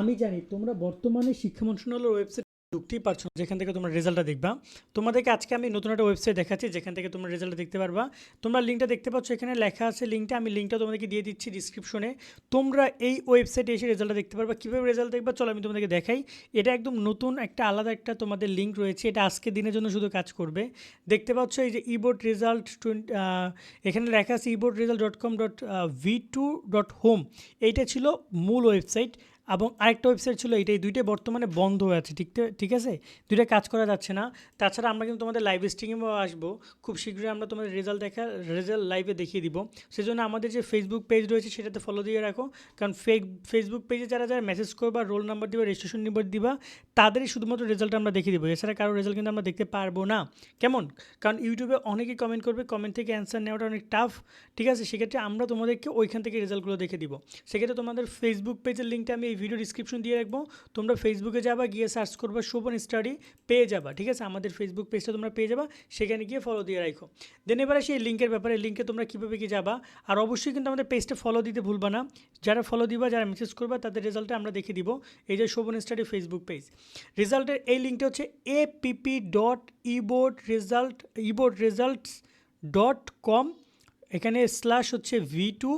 আমি জানি তোমরা বর্তমানে শিক্ষা মন্ত্রণালয়ের ওয়েবসাইট ঢুকতেই পারছ যেখান থেকে তোমরা রেজাল্টটা দেখবা। তোমাদেরকে আজকে আমি নতুন একটা ওয়েবসাইট দেখাচ্ছি, যেখান থেকে তোমরা রেজাল্টটা দেখতে পারবা। তোমরা লিঙ্কটা দেখতে পাচ্ছ, এখানে লেখা আছে লিঙ্কটা আমি লিঙ্কটা তোমাদেরকে দিয়ে দিচ্ছি ডিসক্রিপশনে তোমরা এই ওয়েবসাইটে এসে রেজাল্টটা দেখতে পারবা। কীভাবে রেজাল্ট দেখবা? চলো আমি তোমাদেরকে দেখাই। এটা একদম নতুন একটা আলাদা একটা তোমাদের লিঙ্ক রয়েছে। এটা আজকে দিনের জন্য শুধু কাজ করবে। দেখতে পাচ্ছ এই যে ইবোর্ড রেজাল্ট এখানে লেখা আছে eboard result dot com dot V two dot home এইটা ছিল মূল ওয়েবসাইট এবং আরেকটা ওয়েবসাইট ছিল এইটাই দুইটাই বর্তমানে বন্ধ হয়ে আছে, ঠিক ঠিক আছে? দুইটা কাজ করা যাচ্ছে না। তাছাড়া আমরা কিন্তু তোমাদের লাইভ স্ট্রিমেও আসব। খুব শীঘ্রই আমরা তোমাদের রেজাল্ট দেখা রেজাল্ট লাইভে দেখিয়ে দিব। সেজন্য আমাদের যে ফেসবুক পেজ রয়েছে, সেটাতে ফলো দিয়ে রাখো। কারণ ফেক ফেসবুক পেজে যারা যারা মেসেজ করবা রোল নাম্বার দিবা রেজিস্ট্রেশন নাম্বার দিবা, তাদেরই শুধুমাত্র রেজাল্ট আমরা দেখিয়ে দিব। এছাড়া কারও রেজাল্ট কিন্তু আমরা দেখতে পারব না। কেমন? কারণ ইউটিউবে অনেকেই কমেন্ট করবে কমেন্ট থেকে অ্যান্সার নেওয়াটা অনেক টাফ ঠিক আছে? সেক্ষেত্রে আমরা তোমাদেরকে ওইখান থেকে রেজাল্টগুলো দেখে দিব। সেক্ষেত্রে তোমাদের ফেসবুক পেজের লিঙ্কটা আমি এই ভিডিও ডিসক্রিপশন দিয়ে রাখব। তোমরা ফেসবুকে যাবা, গিয়ে সার্চ করবা শোভন স্টাডি পেয়ে যাবা, ঠিক আছে? আমাদের ফেসবুক পেজটা তোমরা পেয়ে যাবা, সেখানে গিয়ে ফলো দিয়ে রাখো। দেন এবারে সেই লিঙ্কের ব্যাপারে। লিঙ্কে তোমরা কীভাবে কি যাবা? আর অবশ্যই কিন্তু আমাদের পেজটা ফলো দিতে ভুলবা না। যারা ফলো দিবা, যারা মেসেজ করবা, তাদের রেজাল্টটা আমরা দেখে দিব। এই যে শোভন স্টাডি ফেসবুক পেজ রেজাল্টের এই লিঙ্কটা হচ্ছে A app dot eboard result eboard results dot com এখানে স্ল্যাশ হচ্ছে ভি টু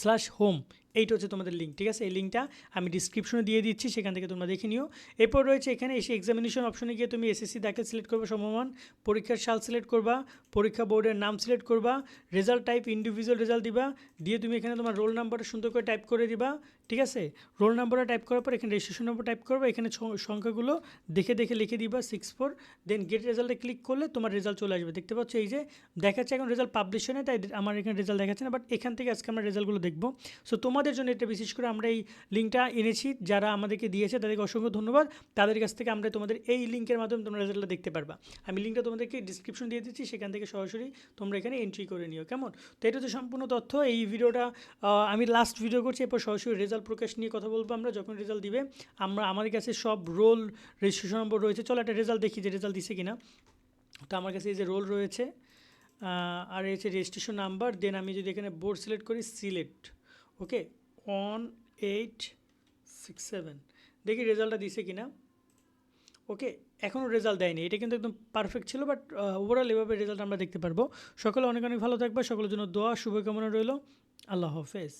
স্ল্যাশ হোম এইটা হচ্ছে তোমাদের লিঙ্ক ঠিক আছে? এই লিঙ্কটা আমি ডিসক্রিপশনে দিয়ে দিচ্ছি, সেখান থেকে তোমরা দেখে নিও। এরপর রয়েছে এখানে এসে এক্সামিনেশন অপশনে গিয়ে তুমি এসএসসি দাখিল সিলেক্ট করবে সমমান পরীক্ষার সাল সিলেক্ট করবা, পরীক্ষা বোর্ডের নাম সিলেক্ট করবা রেজাল্ট টাইপ ইন্ডিভিজুয়াল রেজাল্ট দিবা, দিয়ে তুমি এখানে তোমার রোল নাম্বারটা সুন্দর করে টাইপ করে দিবা, ঠিক আছে? রোল নাম্বারটা টাইপ করার পর এখানে রেজিস্ট্রেশন নম্বর টাইপ করবা, এখানে সংখ্যাগুলো দেখে দেখে লিখে দিবা সিক্স ফোর দেন গেট রেজাল্টে ক্লিক করলে তোমার রেজাল্ট চলে আসবে। দেখতে পাচ্ছ এই যে, দেখাচ্ছে এখন রেজাল্ট পাবলিশ হয় না তাই আমার এখানে রেজাল্ট দেখাচ্ছে না বাট এখান থেকে আজকে আমরা রেজাল্টগুলো দেখব। সো তোমাদের জন্য এটা বিশেষ করে আমরা এই লিঙ্কটা এনেছি, যারা আমাদেরকে দিয়েছে তাদেরকে অসংখ্য ধন্যবাদ। তাদের কাছ থেকে আমরা তোমাদের এই লিঙ্কের মাধ্যমে তোমরা রেজাল্টটা দেখতে পারবা। আমি লিঙ্কটা তোমাদেরকে ডিসক্রিপশন দিয়ে দিচ্ছি, সেখান থেকে সরাসরি তোমরা এখানে এন্ট্রি করে নিও, কেমন? তো এটা তো সম্পূর্ণ তথ্য। এই ভিডিওটা আমি লাস্ট ভিডিও করছি, এরপর সরাসরি রেজাল্ট প্রকাশ নিয়ে কথা বলব আমরা, যখন রেজাল্ট দিবে। আমরা, আমাদের কাছে সব রোল রেজিস্ট্রেশন নম্বর রয়েছে। চলো একটা রেজাল্ট দেখি যে রেজাল্ট দিছে কিনা। তো আমার কাছে এই যে রোল রয়েছে আর এই হচ্ছে রেজিস্ট্রেশন নাম্বার দেন আমি যদি এখানে বোর্ড সিলেক্ট করি select okay one eight six seven দেখি রেজাল্টটা দিছে কি না ওকে এখনও রেজাল্ট দেয়নি। এটা কিন্তু একদম পারফেক্ট ছিল বাট ওভারঅল এভাবে রেজাল্ট আমরা দেখতে পারব। সকলে অনেক অনেক ভালো থাকবে। সকলের জন্য দোয়া, শুভকামনা রইল। আল্লাহ হাফেজ।